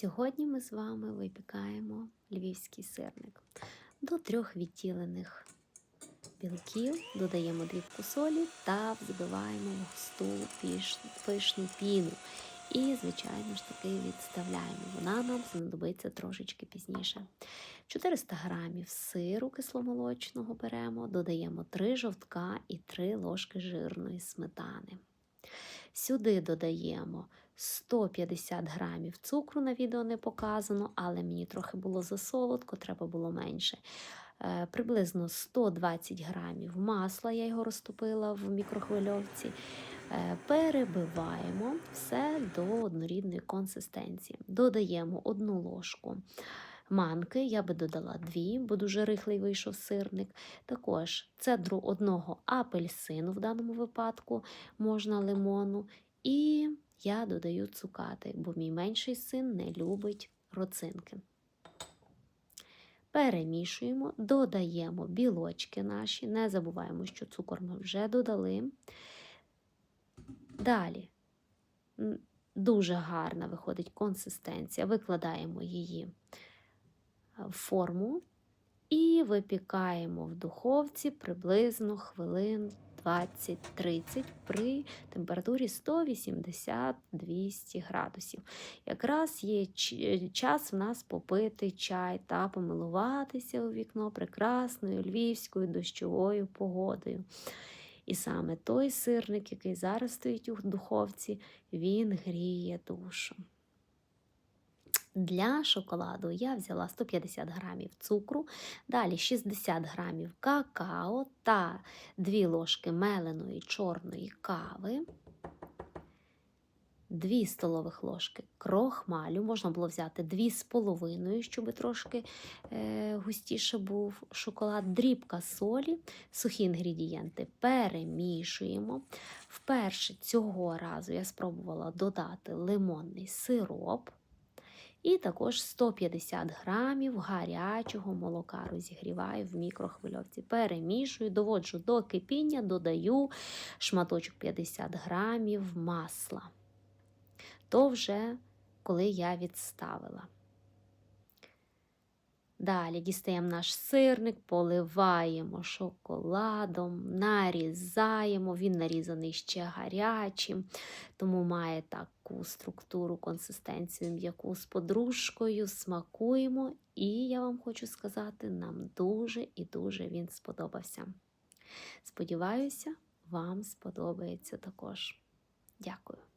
Сьогодні ми з вами випікаємо львівський сирник. До трьох відділених білків додаємо дрібку солі та взбиваємо в густу пишну піну. І, звичайно ж таки, відставляємо. Вона нам знадобиться трошечки пізніше. 400 грамів сиру кисломолочного беремо, додаємо 3 жовтка і 3 ложки жирної сметани. Сюди додаємо 150 грамів цукру, на відео не показано, але мені трохи було засолодко, треба було менше. Е, Приблизно 120 грамів масла, я його розтопила в мікрохвильовці. Е, Перебиваємо все до однорідної консистенції. Додаємо одну ложку манки, я би додала дві, бо дуже рихлий вийшов сирник. Також цедру одного апельсину, в даному випадку можна лимону. І я додаю цукати, бо мій менший син не любить роцинки. Перемішуємо, додаємо білочки наші, не забуваємо, що цукор ми вже додали. Далі дуже гарна виходить консистенція. Викладаємо її е, в форму і випікаємо в духовці приблизно хвилин 20-30 при температурі 180-200 градусів. Якраз є час в нас попити чай та помилуватися у вікно прекрасною львівською дощовою погодою. І саме той сирник, який зараз стоїть у духовці, він гріє душу. Для шоколаду я взяла 150 грамів цукру, далі 60 грамів какао та 2 ложки меленої чорної кави, 2 столових ложки крохмалю, можна було взяти 2,5, щоб трошки е, густіше був шоколад, дрібка солі, сухі інгредієнти перемішуємо. Вперше цього разу я спробувала додати лимонний сироп. І також 150 грамів гарячого молока розігріваю в мікрохвильовці. Перемішую, доводжу до кипіння, додаю шматочок 50 грамів масла. То вже коли я відставила. Далі дістаємо наш сирник, поливаємо шоколадом, нарізаємо. Він нарізаний ще гарячим, тому має таку структуру, консистенцію м'яку з подружкою. Смакуємо, і я вам хочу сказати, нам дуже і дуже він сподобався. Сподіваюся, вам сподобається також. Дякую.